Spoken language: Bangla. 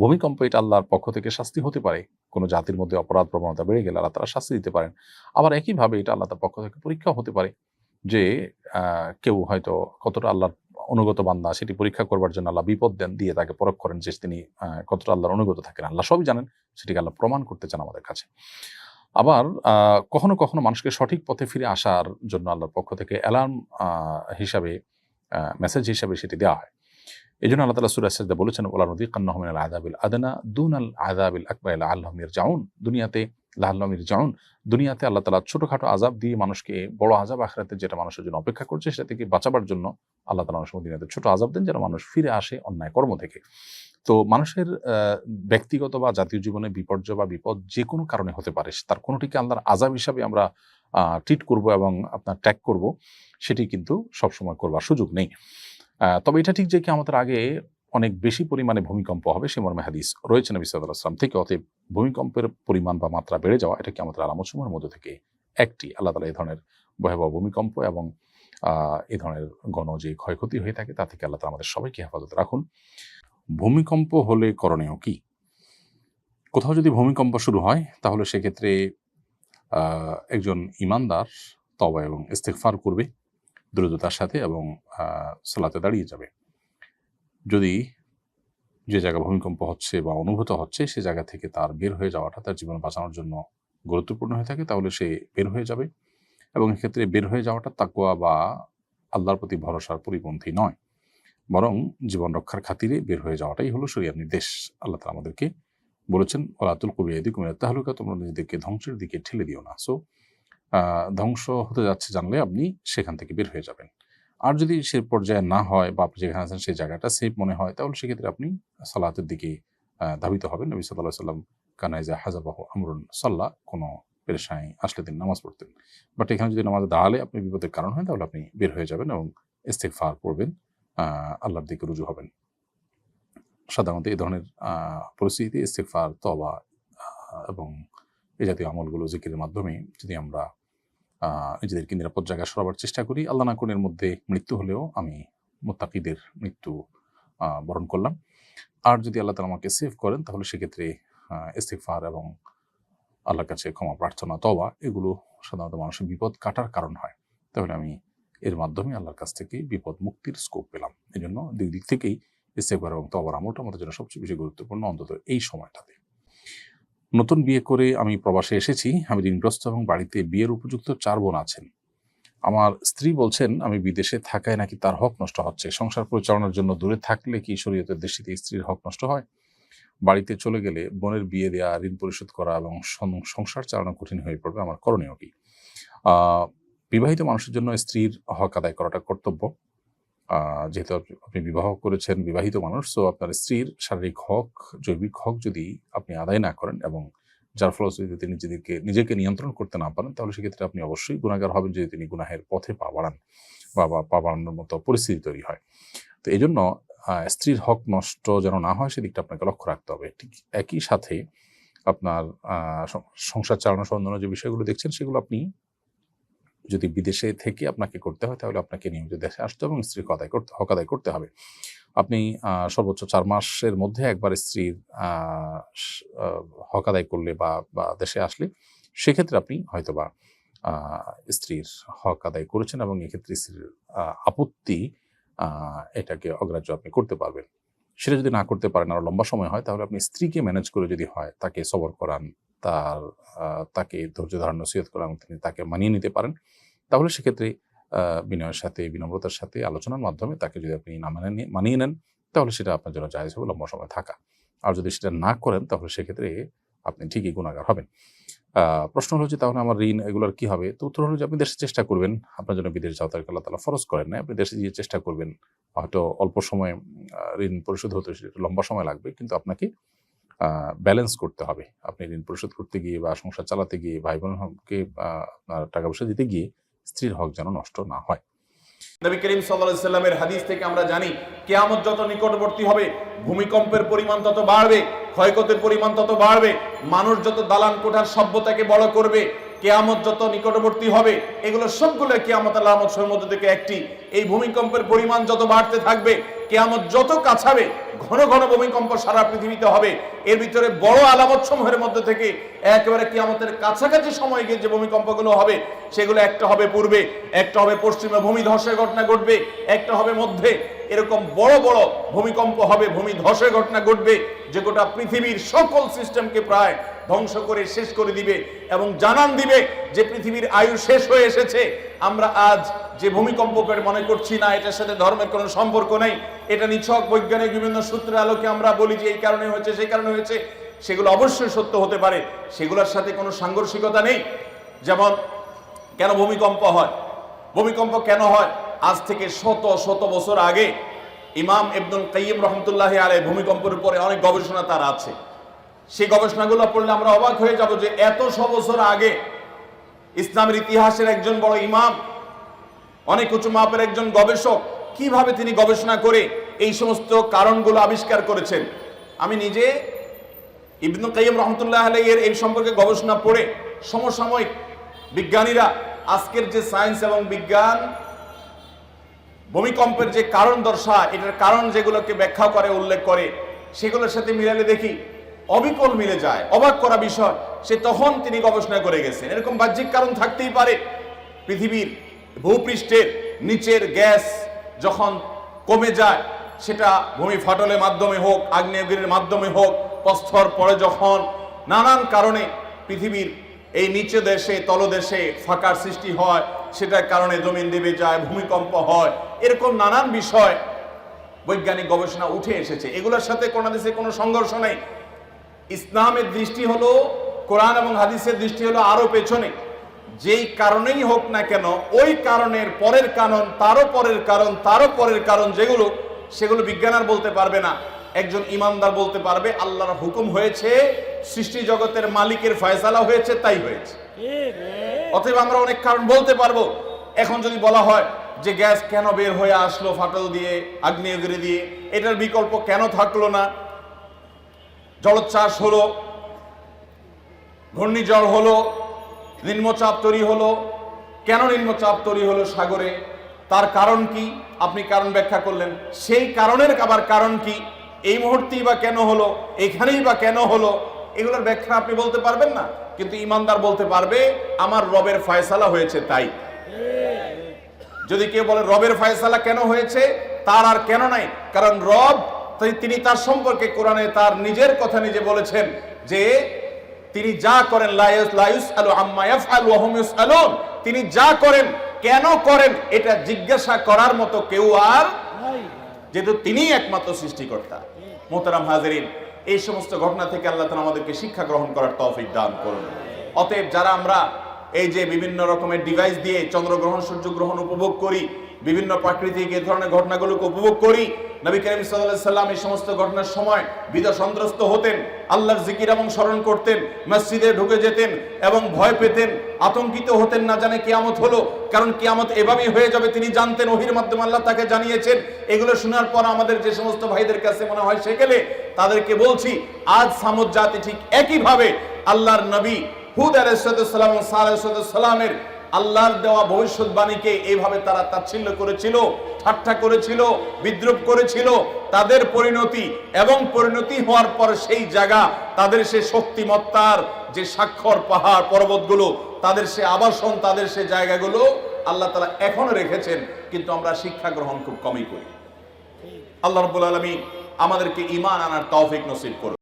ভূমিকম্প এটা আল্লাহর পক্ষ থেকে শাস্তি হতে পারে। কোনো জাতির মধ্যে অপরাধ প্রবণতা বেড়ে গেলে আল্লাহ তারা শাস্তি দিতে পারেন। আবার একইভাবে এটা আল্লাহ তার পক্ষ থেকে পরীক্ষা হতে পারে যে কেউ হয়তো কতটা আল্লাহর অনুগত বান্দা সেটি পরীক্ষা করবার জন্য আল্লাহ বিপদ দেন, দিয়ে তাকে পরখ করেন যে তিনি কতটা আল্লাহর অনুগত থাকেন। আল্লাহ সবই জানেন, সেটিকে আল্লাহ প্রমাণ করতে চান আমাদের কাছে। আবার কখনো কখনো মানুষকে সঠিক পথে ফিরে আসার জন্য আল্লাহর পক্ষ থেকে অ্যালার্ম হিসাবে মেসেজ হিসাবে সেটি দেওয়া হয়। এই জন্য আল্লাহ তালা সাজদা বলেছেন ওলা নদী কান্নাহমিন আল আদাবিল আদানা দুন আল আদাবিল আকবর আল্লাহমির জাউন দুনিয়াতে লাহমির জাউন দুনিয়াতে আল্লাহ তালা ছোটখাটো আজাব দিয়ে মানুষকে বড় আজাব আখরাতে যেটা মানুষের জন্য অপেক্ষা করছে, সেটা থেকে বাঁচাবার জন্য আল্লাহ তালা মানুষ দুনিয়াতে ছোট আজাব দেন যেন মানুষ ফিরে আসে অন্যায় কর্ম থেকে। তো মানুষের ব্যক্তিগত বা জাতীয় জীবনে বিপর্যয় বা বিপদ যে কোনো কারণে হতে পারে, তার কোনোটিকে আল্লাহর আজাব হিসাবে আমরা ট্রিট করব এবং আপনার ট্যাগ করব, সেটি কিন্তু সবসময় করবার সুযোগ নেই। তবে এটা ঠিক যে কি আমাদের আগে অনেক বেশি পরিমাণে ভূমিকম্প হবে, সে মর্মে হাদিস রয়েছে নবী সাল্লাহ আসলাম থেকে, অতএব ভূমিকম্পের পরিমাণ বা মাত্রা বেড়ে যাওয়া, এটা কি আমাদের আলামত সমূহের মধ্যে থেকে একটি। আল্লাহ তালা এই ধরনের ভয়াবহ ভূমিকম্প এবং এই ধরনের গণ যে ক্ষয়ক্ষতি হয়ে থাকে, তা থেকে আল্লাহ তালা আমাদের সবাইকে হেফাজত রাখুন। ভূমিকম্প হলে করণীয় কি? কোথাও যদি ভূমিকম্প শুরু হয়, তাহলে সেক্ষেত্রে একজন ইমানদার তবা এবং ইস্তেকফার করবে। দ্রুততার সাথে এবং সালাতে দাঁড়িয়ে যাবে। যদি যে জায়গা ভূমিকম্প হচ্ছে বা অনুভূত হচ্ছে, সে জায়গা থেকে তার বের হয়ে যাওয়াটা তার জীবন বাঁচানোর জন্য গুরুত্বপূর্ণ হয়ে থাকে, তাহলে সে বের হয়ে যাবে। এবং এক্ষেত্রে বের হয়ে যাওয়াটা তাকুয়া বা আল্লাহর প্রতি ভরসার পরিপন্থী নয়। বরং জীবন রক্ষার খাতিরে বের হয়ে যাওয়াটাই হলো শরিয়ার নির্দেশ। আল্লাহ তালা আমাদেরকে বলেছেন ওলাতুল কবি এদিক তাহলুকা তোমরা নিজেদেরকে ধ্বংসের দিকে ঠেলে দিও না। সো ধ্বংস হতে যাচ্ছে জানলে আপনি সেখান থেকে বের হয়ে যাবেন। আর যদি সে পর্যায়ে না হয় বা আপনি যেখানে আছেন সেই জায়গাটা সেফ মনে হয়, তাহলে সেক্ষেত্রে আপনি সালাতের দিকে ধাবিত হবেন। নবী সাল্লাহ সাল্লাম কানাইজা হাজাবাহ আমরুন সাল্লাহ কোনো পেরেশানি আসলে তিনি নামাজ পড়তেন। বাট এখানে যদি নামাজ দাঁড়ালে আপনি বিপদের কারণ হয়, তাহলে আপনি বের হয়ে যাবেন এবং ইস্তেকফার পড়বেন আল্লাহর দিকে রুজু হবেন। সাধারণত এই ধরনের পরিস্থিতিতে ইস্তেকফার তবা এবং এই জাতীয় আমলগুলো জিকিরের মাধ্যমে যদি আমরা নিজেদেরকে নিরাপদ জায়গা সরাবার চেষ্টা করি। আল্লাহ না কোনের মধ্যে মৃত্যু হলেও আমি মোত্তাকিদের মৃত্যু বরণ করলাম। আর যদি আল্লাহ তালা আমাকে সেভ করেন, তাহলে সেক্ষেত্রে ইস্তেকফার এবং আল্লাহর কাছে ক্ষমা, প্রার্থনা তবা এগুলো সাধারণত মানুষের বিপদ কাটার কারণ হয়। তাহলে আমি এর মাধ্যমে আল্লাহর কাছ থেকে বিপদ মুক্তির স্কোপ পেলাম। এই জন্য দুই দিক থেকেই ইস্তেকবার এবং তবার আমলটা আমাদের জন্য সবচেয়ে বেশি গুরুত্বপূর্ণ, অন্তত এই সময়টাতে। নতুন বিয়ে করে আমি প্রবাসে এসেছি, আমি ঋণগ্রস্ত এবং বাড়িতে বিয়ের উপযুক্ত চার বোন আছেন। আমার স্ত্রী বলছেন, আমি বিদেশে থাকায় নাকি তার হক নষ্ট হচ্ছে। সংসার পরিচালনার জন্য দূরে থাকলে কি শরীয়তের দৃষ্টিতে স্ত্রীর হক নষ্ট হয়? বাড়িতে চলে গেলে বোনের বিয়ে দেওয়া ঋণ পরিশোধ করা এবং সংসার চালানো কঠিন হয়ে পড়বে আমার করণীয় কি? বিবাহিত মানুষের জন্য স্ত্রীর হক আদায় করাটা কর্তব্য। যেহেতু আপনি- বিবাহ করেছেন, বিবাহিত মানুষ তো আপনার স্ত্রীর শারীরিক হক, জৈবিক হক যদি আপনি আদায় না করেন এবং যার ফলশ্রুতিতে তিনি নিজেদেরকে নিজেকে নিয়ন্ত্রণ করতে না পারেন, তাহলে সেক্ষেত্রে আপনি অবশ্যই গুণাগার হবেন যদি তিনি গুনাহের পথে পা বাড়ান বা বা পা বাড়ানোর মতো পরিস্থিতি তৈরি হয়। তো এই জন্য স্ত্রীর হক নষ্ট যেন না হয়, সেদিকটা আপনাকে লক্ষ্য রাখতে হবে। ঠিক একই সাথে আপনার সংসার চালানো সহ যে বিষয়গুলো দেখছেন, সেগুলো আপনি যদি বিদেশে থেকে আপনাকে করতে হয়, তাহলে আপনাকে নিয়মিত দেশে আসতে হবে এবং স্ত্রীর আদায় করতে, হক আদায় করতে হবে। আপনি সর্বোচ্চ চার মাসের মধ্যে একবার স্ত্রীর হক আদায় করলে বা বা দেশে আসলে সেক্ষেত্রে আপনি হয়তোবা স্ত্রীর হক আদায় করেছেন এবং এক্ষেত্রে স্ত্রীর আপত্তি এটাকে অগ্রাহ্য আপনি করতে পারবেন। সেটা যদি না করতে পারেন, আরও লম্বা সময় হয়, তাহলে আপনি স্ত্রীকে ম্যানেজ করে যদি হয়, তাকে সবর করান, তার তাকে ধৈর্য ধারণ, নসিহত করান, তিনি তাকে মানিয়ে নিতে পারেন। তাহলে সেক্ষেত্রে বিনয়ের সাথে, বিনম্রতার সাথে আলোচনার মাধ্যমে তাকে যদি আপনি না মানে মানিয়ে নেন, তাহলে সেটা আপনার জন্য জায়জ হবে, লম্বা সময় থাকা। আর যদি সেটা না করেন, তাহলে সেক্ষেত্রে আপনি ঠিকই গুণাগার হবেন। প্রশ্ন হলো যে তাহলে আমার ঋণ এগুলোর কি হবে? তো উত্তর হলো যে আপনি দেশে চেষ্টা করবেন, আপনার জন্য বিদেশ যাওয়া তার আল্লাহ তালা ফরজ করেন না আপনি দেশে গিয়ে চেষ্টা করবেন, হয়তো অল্প সময় ঋণ পরিশোধ হতে সেটা লম্বা সময় লাগবে, কিন্তু আপনাকে ব্যালেন্স করতে হবে। আপনি ঋণ পরিশোধ করতে গিয়ে বা সংসার চালাতে গিয়ে ভাই বোনকে আপনার টাকা পয়সা দিতে গিয়ে স্ত্রীর হক যেন নষ্ট না হয়। নবী করিম সাল্লামের হাদিস থেকে আমরা জানি, কেয়ামত যত নিকটবর্তী হবে, ভূমিকম্পের পরিমাণ তত বাড়বে, ক্ষয়ক্ষতির পরিমাণ তত বাড়বে, মানুষ যত দালান কোঠার সভ্যতাকে বড় করবে কেয়ামত যত নিকটবর্তী হবে, এগুলো সবগুলো কেয়ামত আলামত মধ্যে থেকে একটি। এই ভূমিকম্পের পরিমাণ যত বাড়তে থাকবে, কেয়ামত যত কাছাবে ঘন ঘন ভূমিকম্প সারা পৃথিবীতে হবে। এর ভিতরে বড় আলামত সমূহের মধ্যে থেকে একেবারে কেয়ামতের কাছাকাছি সময় গিয়ে যে ভূমিকম্পগুলো হবে, সেগুলো একটা হবে পূর্বে, একটা হবে পশ্চিমে ভূমি ধসের ঘটনা ঘটবে, একটা হবে মধ্যে। এরকম বড় বড় ভূমিকম্প হবে, ভূমি ধসের ঘটনা ঘটবে। যে গোটা পৃথিবীর সকল সিস্টেমকে প্রায় ধ্বংস করে শেষ করে দিবে এবং জানান দিবে যে পৃথিবীর আয়ু শেষ হয়ে এসেছে। আমরা আজ যে ভূমিকম্প করে মনে করছি না, এটার সাথে ধর্মের কোনো সম্পর্ক নেই। এটা নিছক বৈজ্ঞানিক বিভিন্ন সূত্রের আলোকে আমরা বলি যে এই কারণে হয়েছে, সেই কারণে হয়েছে। সেগুলো অবশ্যই সত্য হতে পারে। সেগুলোর সাথে কোনো সাংঘর্ষিকতা নেই। যেমন, কেন ভূমিকম্প হয়? ভূমিকম্প কেন হয়? আজ থেকে শত শত বছর আগে ইমাম ইবনুল কাইয়িম রহমতুল্লাহ আলাই ভূমিকম্পের উপরে অনেক গবেষণা তার আছে। সেই গবেষণাগুলো পড়লে আমরা অবাক হয়ে যাব যে এত শ বছর আগে ইসলামের ইতিহাসের একজন বড় ইমাম, অনেক উঁচু মাপের একজন গবেষক কীভাবে তিনি গবেষণা করে এই সমস্ত কারণগুলো আবিষ্কার করেছেন। আমি নিজে ইবনু কাইয়িম রহমতুল্লাহ আলাইয়ের এই সম্পর্কে গবেষণা পড়ে সমসাময়িক বিজ্ঞানীরা আজকের যে সায়েন্স এবং বিজ্ঞান ভূমিকম্পের যে কারণ দর্শা এটার কারণ যেগুলোকে ব্যাখ্যা করে, উল্লেখ করে, সেগুলোর সাথে মিলালে দেখি, অবিকল মিলে যায়, অবাক করা বিষয়। সে তখন তিনি গবেষণা করে গেছেন। এরকম বাহ্যিক কারণ থাকতেই পারে। পৃথিবীর ভূপৃষ্ঠের নিচের গ্যাস যখন কমে যায়, সেটা ভূমি ফাটলের মাধ্যমে হোক, আগ্নেয়গিরির মাধ্যমে হোক প্রস্তর পরে যখন নানান কারণে পৃথিবীর এই নিচে দেশে, তলদেশে ফাঁকার সৃষ্টি হয়, সেটার কারণে জমিন দেবে যায়, ভূমিকম্প হয়। এরকম নানান বিষয় বৈজ্ঞানিক গবেষণা উঠে এসেছে। এগুলোর সাথে কোনো দেশে কোনো সংঘর্ষ নেই। ইসলামের দৃষ্টি হলো, কোরআন এবং হাদিসের দৃষ্টি হলো আরও পেছনে। যেই কারণেই হোক না কেন, ওই কারণের পরের কারণ, তারও পরের কারণ, তারও পরের কারণ যেগুলো, সেগুলো বিজ্ঞান আর বলতে পারবে না। একজন ইমানদার বলতে পারবে, আল্লাহর হুকুম হয়েছে, সৃষ্টি জগতের মালিকের ফয়সালা হয়েছে, তাই হয়েছে। অতএব আমরা অনেক কারণ বলতে পারব। এখন যদি বলা হয় যে গ্যাস কেন বের হয়ে আসলো ফাটল দিয়ে, আগ্নেয়গিরি দিয়ে, এটার বিকল্প কেন থাকল না? জলোচ্ছ্বাস হলো, ঘূর্ণিঝড় হলো, নিম্নচাপ তৈরি হলো। কেন নিম্নচাপ তৈরি হলো সাগরে? তার কারণ কি? আপনি কারণ ব্যাখ্যা করলেন। সেই কারণের আবার কারণ কি? এই মুহূর্তেই বা কেন হলো? এখানেই বা কেন হলো? এগুলোর ব্যাখ্যা আপনি বলতে পারবেন না, কিন্তু ইমানদার বলতে পারবে, আমার রবের ফয়সালা হয়েছে তাই। যদি কেউ বলে রবের ফয়সালা কেন হয়েছে, তার আর কেন নাই? কারণ রব, তিনি তার সম্পর্কে কোরআনে তার নিজের কথা নিজে বলেছেন যে, তিনি যা করেন তিনি যা করেন, কেন করেন, এটা জিজ্ঞাসা করার মতো কেউ আর যেহেতু তিনিই একমাত্র সৃষ্টিকর্তা। মোহতারাম হাজারিন, এই সমস্ত ঘটনা থেকে আল্লাহ তালা আমাদেরকে শিক্ষা গ্রহণ করার তৌফিক দান করুন। অতএব যারা আমরা এই যে বিভিন্ন রকমের ডিভাইস দিয়ে চন্দ্রগ্রহণ, সূর্যগ্রহণ উপভোগ করি বিভিন্ন প্রাকৃতিক এই ধরনের ঘটনাগুলোকে উপভোগ করি। নবী করিম সাল্লাল্লাহু সাল্লাম এই সমস্ত ঘটনার সময় বিদা সন্ত্রস্ত হতেন, আল্লাহর জিকির এবং স্মরণ করতেন, মসজিদে ঢুকে যেতেন এবং ভয় পেতেন, আতঙ্কিত হতেন না জানে কিয়ামত হলো, কারণ কিয়ামত এভাবেই হয়ে যাবে, তিনি জানতেন, ওহির মাধ্যমে আল্লাহ তাকে জানিয়েছেন। এগুলো শোনার পর আমাদের যে সমস্ত ভাইদের কাছে মনে হয় সেকেলে তাদেরকে বলছি, আজ সামুদ জাতি ঠিক একইভাবে আল্লাহর নবী হুদ আলাইসালাম সালামের আল্লাহর দেওয়া ভবিষ্যৎবাণীকে এইভাবে তারা তাচ্ছিল্য করেছিল, ঠাট্টা করেছিল, বিদ্রুপ করেছিল, তাদের পরিণতি এবং পরিণতি হওয়ার পর সেই জায়গা, তাদের সে শক্তিমত্তার যে স্বাক্ষর পাহাড় পর্বতগুলো, তাদের সে আবাসন, তাদের সে জায়গাগুলো আল্লাহ তালা এখনও রেখেছেন, কিন্তু আমরা শিক্ষা গ্রহণ খুব কমই করি। আল্লাহ রব্বুল আলমী আমাদেরকে ইমান আনার তৌফিক নসিব করুন।